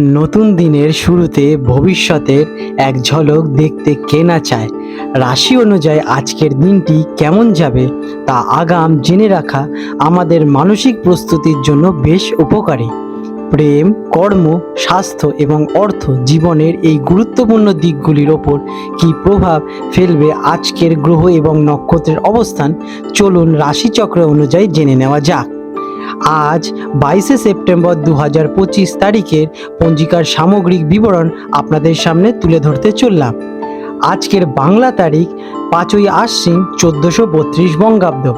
নতুন দিনের শুরুতে ভবিষ্যতের এক ঝলক দেখতে কে না চায়? রাশি অনুযায়ী আজকের দিনটি কেমন যাবে তা আগাম জেনে রাখা আমাদের মানসিক প্রস্তুতির জন্য বেশ উপকারী। প্রেম, কর্ম, স্বাস্থ্য এবং অর্থ জীবনের এই গুরুত্বপূর্ণ দিকগুলির ওপর কী প্রভাব ফেলবে আজকের গ্রহ এবং নক্ষত্রের অবস্থান? চলুন রাশিচক্র অনুযায়ী জেনে নেওয়া যাক। আজ বাইশে সেপ্টেম্বর দু হাজার পঁচিশ তারিখের পঞ্জিকার সামগ্রিক বিবরণ আপনাদের সামনে তুলে ধরতে চললাম। আজকের বাংলা তারিখ পাঁচই আশ্বিন চোদ্দোশো বত্রিশ বঙ্গাব্দ।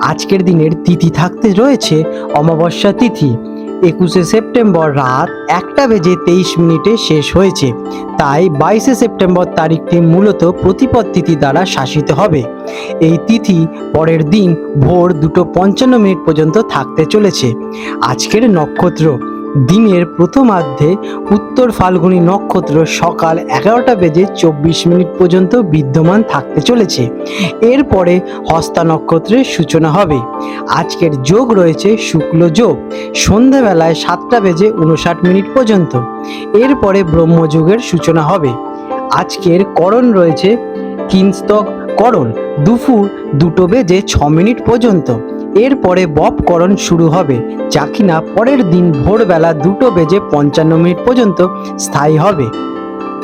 আজকের দিনের তিথি থাকতে রয়েছে অমাবস্যা তিথি। একুশে সেপ্টেম্বর রাত একটা বেজে তেইশ মিনিটে শেষ হয়েছে। তাই বাইশে সেপ্টেম্বর তারিখটি মূলত প্রতিপদ তিথি দ্বারা শাসিত হবে। এই তিথি পরের দিন ভোর দুটো পঞ্চান্ন মিনিট পর্যন্ত থাকতে চলেছে। আজকের নক্ষত্র দিনের প্রথমার্ধে উত্তর ফাল্গুনী নক্ষত্র সকাল এগারোটা বেজে চব্বিশ মিনিট পর্যন্ত বিদ্যমান থাকতে চলেছে। এরপরে হস্তা নক্ষত্রের সূচনা হবে। আজকের যোগ রয়েছে শুক্ল যোগ। সন্ধ্যাবেলায় সাতটা বেজে উনষাট মিনিট পর্যন্ত। এরপরে ব্রহ্মযুগের সূচনা হবে। আজকের করণ রয়েছে কিংস্তক করণ। দুপুর দুটো বেজে ছ মিনিট পর্যন্ত। এরপরে বপকরণ শুরু হবে, যা কিনা পরের দিন ভোরবেলা দুটো বেজে পঞ্চান্ন মিনিট পর্যন্ত স্থায়ী হবে।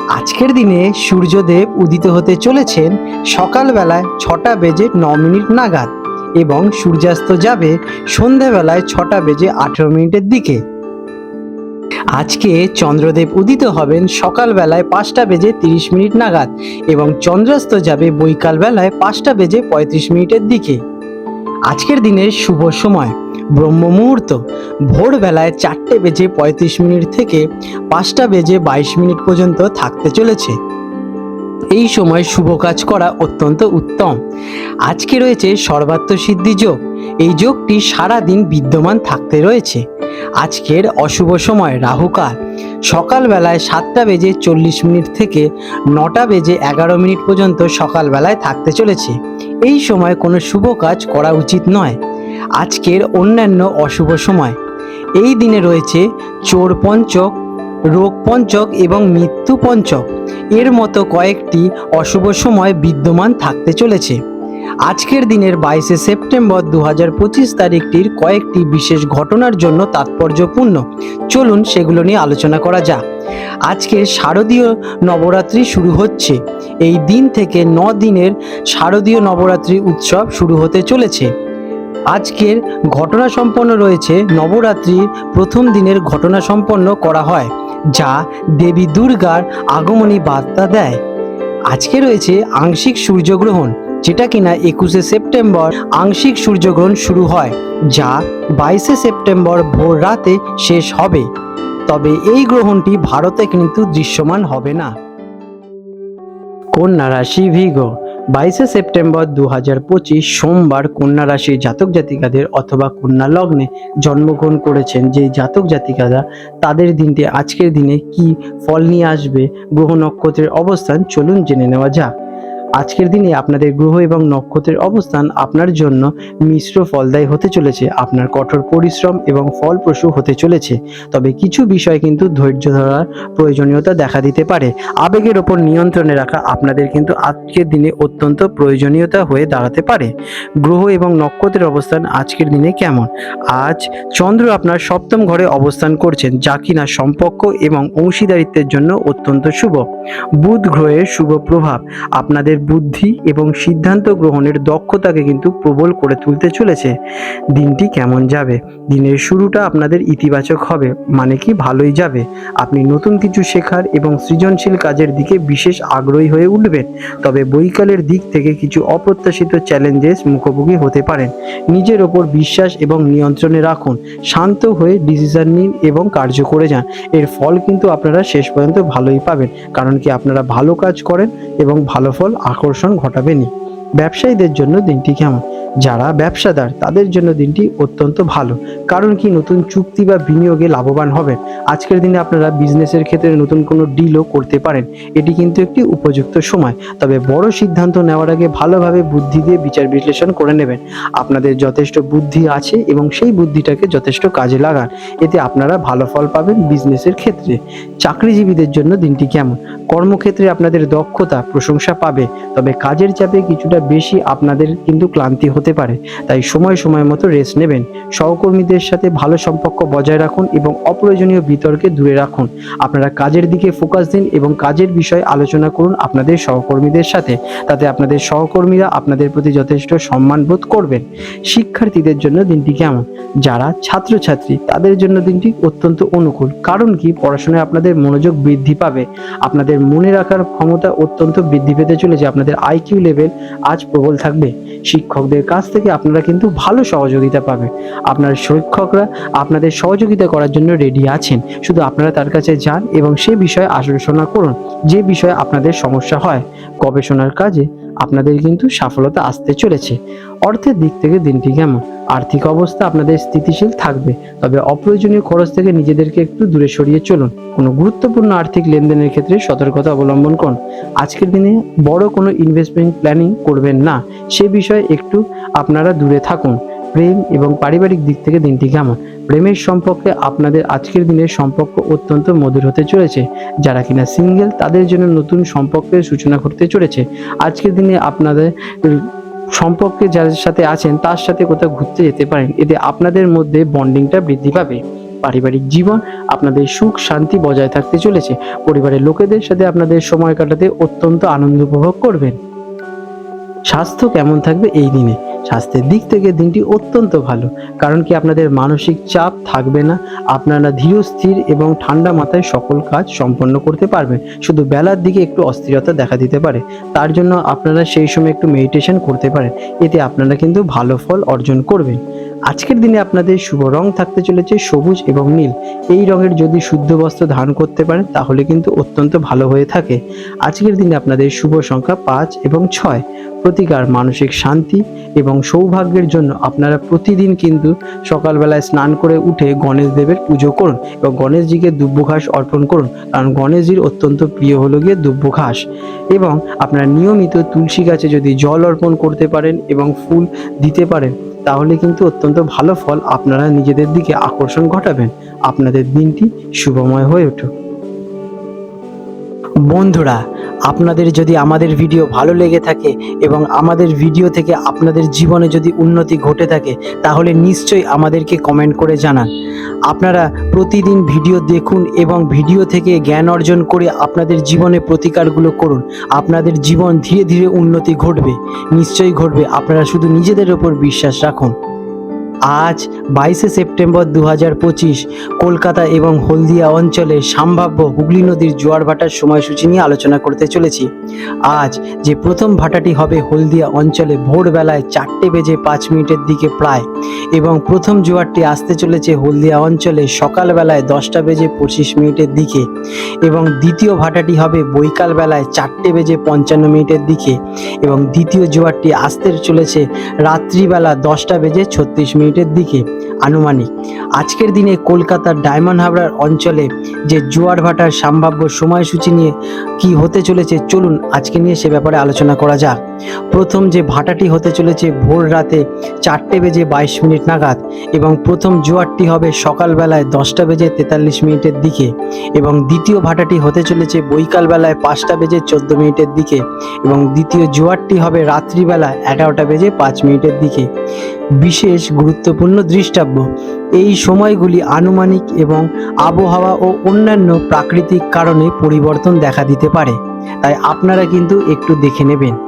আজকের দিনে সূর্যদেব উদিত হতে চলেছেন সকালবেলায় ছটা বেজে ন মিনিট নাগাদ এবং সূর্যাস্ত যাবে সন্ধেবেলায় ছটা বেজে আঠেরো মিনিটের দিকে। আজকে চন্দ্রদেব উদিত হবেন সকালবেলায় পাঁচটা বেজে তিরিশ মিনিট নাগাদ এবং চন্দ্রাস্ত যাবে বৈকাল বেলায় পাঁচটা বেজে পঁয়ত্রিশ মিনিটের দিকে। আজকের দিনের শুভ সময়। ব্রহ্ম মুহূর্ত ভোরবেলায় চারটে বেজে পঁয়ত্রিশ মিনিট থেকে পাঁচটা বেজে বাইশ মিনিট পর্যন্ত থাকতে চলেছে। এই সময় শুভ কাজ করা অত্যন্ত উত্তম। আজকে রয়েছে সর্বাত্ম সিদ্ধি যোগ। এই যোগটি সারা দিন বিদ্যমান থাকতে রয়েছে। আজকের অশুভ সময় রাহুকাল। সকালবেলায় সাতটা বেজে চল্লিশ মিনিট থেকে নটা বেজে এগারো মিনিট পর্যন্ত সকালবেলায় থাকতে চলেছে। এই সময় কোনো শুভ কাজ করা উচিত নয়। আজকের অন্যান্য অশুভ সময়। এই দিনে রয়েছে চোর পঞ্চক, রোগ পঞ্চক এবং মৃত্যু পঞ্চক। এর মতো কয়েকটি অশুভ সময় বিদ্যমান থাকতে চলেছে। আজকের দিনের বাইশে সেপ্টেম্বর দু হাজার পঁচিশ তারিখটির কয়েকটি বিশেষ ঘটনার জন্য তাৎপর্যপূর্ণ। চলুন সেগুলো নিয়ে আলোচনা করা যাক। আজকে শারদীয় নবরাত্রি শুরু হচ্ছে। এই দিন থেকে ন দিনের শারদীয় নবরাত্রি উৎসব শুরু হতে চলেছে। আজকের ঘটনা সম্পন্ন রয়েছে, নবরাত্রির প্রথম দিনের ঘটনা সম্পন্ন করা হয়, যা দেবী দুর্গার আগমনী বার্তা দেয়। আজকে রয়েছে আংশিক সূর্যগ্রহণ। যেটা কিনা একুশে সেপ্টেম্বর আংশিক সূর্যগ্রহণ শুরু হয়, যা বাইশে সেপ্টেম্বর ভোর রাতে শেষ হবে। তবে এই গ্রহণটি ভারতে কিন্তু দৃশ্যমান হবে না। কন্যা রাশি ভিগ, বাইশে সেপ্টেম্বর দু হাজার পঁচিশ সোমবার কন্যা রাশির জাতক জাতিকাদের অথবা কন্যা লগ্নে জন্মগ্রহণ করেছেন যে জাতক জাতিকারা, তাদের দিনটি আজকের দিনে কি ফল নিয়ে আসবে, গ্রহ নক্ষত্রের অবস্থান চলুন জেনে নেওয়া যাক। আজকের দিনে আপনাদের গ্রহ এবং নক্ষত্রের অবস্থান আপনার জন্য মিশ্র ফলদায়ী হতে চলেছে। আপনার কঠোর পরিশ্রম এবং ফলপ্রসূ হতে চলেছে। তবে কিছু বিষয় কিন্তু ধৈর্য ধরার প্রয়োজনীয়তা দেখা দিতে পারে। আবেগের ওপর নিয়ন্ত্রণে রাখা আপনাদের কিন্তু আজকের দিনে অত্যন্ত প্রয়োজনীয়তা হয়ে দাঁড়াতে পারে। গ্রহ এবং নক্ষত্রের অবস্থান আজকের দিনে কেমন? আজ চন্দ্র আপনার সপ্তম ঘরে অবস্থান করছেন, যা কিনা সম্পর্ক এবং অংশীদারিত্বের জন্য অত্যন্ত শুভ। বুধ গ্রহের শুভ প্রভাব। আপনাদের বুদ্ধি এবং সিদ্ধান্ত গ্রহণের দক্ষতাকে কিন্তু প্রবল করে তুলতে চলেছে। দিনটি কেমন যাবে? দিনের শুরুটা আপনাদের ইতিবাচক হবে মানে কি ভালোই যাবে। আপনি নতুন কিছু শেখার এবং সৃজনশীল কাজের দিকে বিশেষ আগ্রহী হয়ে উঠবেন। তবে বৈকালের দিক থেকে কিছু অপ্রত্যাশিত চ্যালেঞ্জেস মুখোমুখি হতে পারেন। নিজের ওপর বিশ্বাস এবং নিয়ন্ত্রণে রাখুন। শান্ত হয়ে ডিসিশন নিন এবং কার্য করে যান। এর ফল কিন্তু আপনারা শেষ পর্যন্ত ভালোই পাবেন। কারণ কি আপনারা ভালো কাজ করেন এবং ভালো ফল আকর্ষণ ঘটাবেনি ব্যবসায়ীদের জন্য দিনটি কেমন? যারা ব্যবসাদার, তাদের জন্য দিনটি অত্যন্ত ভালো। কারণ কি? নতুন চুক্তি বা বিনিয়োগে লাভবান হবেন। আজকের দিনে আপনারা বিজনেসের ক্ষেত্রে নতুন কোনো ডিলও করতে পারেন। এটি কিন্তু একটি উপযুক্ত সময়। তবে বড় সিদ্ধান্ত নেওয়ার আগে ভালোভাবে বুদ্ধি দিয়ে বিচার বিশ্লেষণ করে নেবেন। আপনাদের যথেষ্ট বুদ্ধি আছে এবং সেই বুদ্ধিটাকে যথেষ্ট কাজে লাগান। এতে আপনারা ভালো ফল পাবেন বিজনেসের ক্ষেত্রে। চাকরিজীবীদের জন্য দিনটি কেমন? কর্মক্ষেত্রে আপনাদের দক্ষতা, প্রশংসা পাবে। তবে কাজের চাপে কিছুটা বেশি আপনাদের কিন্তু ক্লান্তি হতে পারে। তাই সময় সময় মতো রেস্ট নেবেন। সহকর্মীদের সাথে ভালো সম্পর্ক বজায় রাখুন এবং অপ্রয়োজনীয় বিতর্কে দূরে রাখুন। আপনারা কাজের দিকে ফোকাস দিন এবং কাজের বিষয়ে আলোচনা করুন আপনাদের সহকর্মীদের সাথে। তাতে আপনাদের সহকর্মীরা আপনাদের প্রতি যথেষ্ট সম্মান বোধ করবেন। শিক্ষার্থীদের জন্য দিনটি কেমন? যারা ছাত্রছাত্রী, তাদের জন্য দিনটি অত্যন্ত অনুকূল। কারণ কি? পড়াশোনায় আপনাদের মনোযোগ বৃদ্ধি পাবে। আপনাদের মনে রাখার ক্ষমতা অত্যন্ত বৃদ্ধি পেতে চলেছে। আপনাদের আইকিউ লেভেল আজ প্রবল থাকবে। শিক্ষকদের কাছ থেকে আপনারা কিন্তু ভালো সহযোগিতা পাবেন আপনার শিক্ষকরা আপনাদের সহযোগিতা করার জন্য রেডি আছেন। শুধু আপনারা তার কাছে যান এবং সে বিষয়ে আলোচনা করুন। যে বিষয়ে আপনাদের সমস্যা হয়, গবেষণার কাজে আপনাদের কিন্তু সফলতা আসতে চলেছে। অর্থের দিক থেকে দিনটি কেমন? আর্থিক অবস্থা আপনাদের স্থিতিশীল থাকবে। তবে অপ্রয়োজনীয় খরচ থেকে নিজেদেরকে একটু দূরে সরিয়ে চলুন। কোনো গুরুত্বপূর্ণ আর্থিক লেনদেনের ক্ষেত্রে সতর্কতা অবলম্বন করুন। আজকের দিনে বড় কোনো ইনভেস্টমেন্ট প্ল্যানিং করবেন না। সে বিষয়ে একটু আপনারা দূরে থাকুন। প্রেম এবং পারিবারিক দিক থেকে দিনটি কেমন? প্রেমের সম্পর্কে আপনাদের আজকের দিনের সম্পর্ক অত্যন্ত মধুর হতে চলেছে। যারা কিনা সিঙ্গেল তাদের জন্য নতুন সম্পর্কের সূচনা করতে চলেছে। আজকের দিনে আপনাদের সম্পর্কে যাদের সাথে আছেন, তার সাথে কোথাও ঘুরতে যেতে পারেন। এতে আপনাদের মধ্যে বন্ডিংটা বৃদ্ধি পাবে। পারিবারিক জীবন আপনাদের সুখ, শান্তি বজায় থাকতে চলেছে। পরিবারের লোকেদের সাথে আপনাদের সময় কাটাতে অত্যন্ত আনন্দ উপভোগ করবেন। স্বাস্থ্য কেমন থাকবে এই দিনে? স্বাস্থ্যের দিক থেকে দিনটি অত্যন্ত ভালো। কারণ কি আপনাদের মানসিক চাপ থাকবে না, আপনারা ধীর স্থির এবং ঠান্ডা মাথায় সকল কাজ সম্পন্ন করতে পারবেন। শুধু বেলার দিকে একটু অস্থিরতা দেখা দিতে পারে। তার জন্য আপনারা সেই সময় একটু মেডিটেশন করতে পারেন। এতে আপনারা কিন্তু ভালো ফল অর্জন করবেন। আজকের দিনে আপনাদের শুভ রং থাকতে চলেছে সবুজ এবং নীল। এই রঙের যদি শুদ্ধ বস্ত্র ধারণ করতে পারেন, তাহলে কিন্তু অত্যন্ত ভালো হয়ে থাকে। আজকের দিনে আপনাদের শুভ সংখ্যা পাঁচ এবং ছয়। প্রতিকার, মানসিক শান্তি এবং সৌভাগ্যের জন্য আপনারা প্রতিদিন কিন্তু সকালবেলায় স্নান করে উঠে গণেশ দেবের পুজো করুন এবং গণেশজিকে দুব্য ঘাস অর্পণ করুন। কারণ গণেশজির অত্যন্ত প্রিয় হলো গিয়ে দুব্য ঘাস এবং আপনারা নিয়মিত তুলসী গাছে যদি জল অর্পণ করতে পারেন এবং ফুল দিতে পারেন, তাহলে কিন্তু অত্যন্ত ভালো ফল আপনারা নিজেদের দিকে আকর্ষণ ঘটাবেন। আপনাদের দিনটি শুভময় হয়ে উঠুক। বন্ধুরা, আপনাদের যদি আমাদের ভিডিও ভালো লেগে থাকে এবং আমাদের ভিডিও থেকে আপনাদের জীবনে যদি উন্নতি ঘটে থাকে, তাহলে নিশ্চয়ই আমাদেরকে কমেন্ট করে জানান। আপনারা প্রতিদিন ভিডিও দেখুন এবং ভিডিও থেকে জ্ঞান অর্জন করে আপনাদের জীবনে প্রতিকারগুলো করুন। আপনাদের জীবন ধীরে ধীরে উন্নতি ঘটবে, নিশ্চয়ই ঘটবে। আপনারা শুধু নিজেদের ওপর বিশ্বাস রাখুন। আজ বাইশে সেপ্টেম্বর দু পঁচিশ, কলকাতা এবং হলদিয়া অঞ্চলে সম্ভাব্য হুগলি নদীর জোয়ার ভাটার সময়সূচি নিয়ে আলোচনা করতে চলেছি। আজ যে প্রথম ভাটাটি হবে হলদিয়া অঞ্চলে ভোরবেলায় চারটে বেজে পাঁচ মিনিটের দিকে প্রায় এবং প্রথম জোয়ারটি আসতে চলেছে হলদিয়া অঞ্চলে সকালবেলায় দশটা বেজে পঁচিশ মিনিটের দিকে এবং দ্বিতীয় ভাটাটি হবে বৈকাল বেলায় চারটে বেজে পঞ্চান্ন মিনিটের দিকে এবং দ্বিতীয় জোয়ারটি আসতে চলেছে রাত্রিবেলা দশটা বেজে ছত্রিশ মিনিটের দিকে আনুমানিক। আজকের দিনে কলকাতার ডায়মন্ড হাবড়ার অঞ্চলে যে জোয়ার ভাটার সম্ভাব্য সময়সূচি নিয়ে কি হতে চলেছে, চলুন আজকে নিয়ে সে ব্যাপারে আলোচনা করা যাক। প্রথম যে ভাটাটি হতে চলেছে ভোর রাতে চারটে বেজে বাইশ মিনিট নাগাদ এবং প্রথম জোয়ারটি হবে সকালবেলায় দশটা বেজে তেতাল্লিশ মিনিটের দিকে এবং দ্বিতীয় ভাটাটি হতে চলেছে বৈকালবেলায় পাঁচটা বেজে চোদ্দ মিনিটের দিকে এবং দ্বিতীয় জোয়ারটি হবে রাত্রিবেলা এগারোটা বেজে পাঁচ মিনিটের দিকে। বিশেষ গুরুত্বপূর্ণ দৃষ্টাব্য। এই সময়গুলি আনুমানিক এবং আবহাওয়া ও অন্যান্য প্রাকৃতিক কারণে পরিবর্তন দেখা দিতে পারে। তাই আপনারা কিন্তু একটু দেখে নেবেন।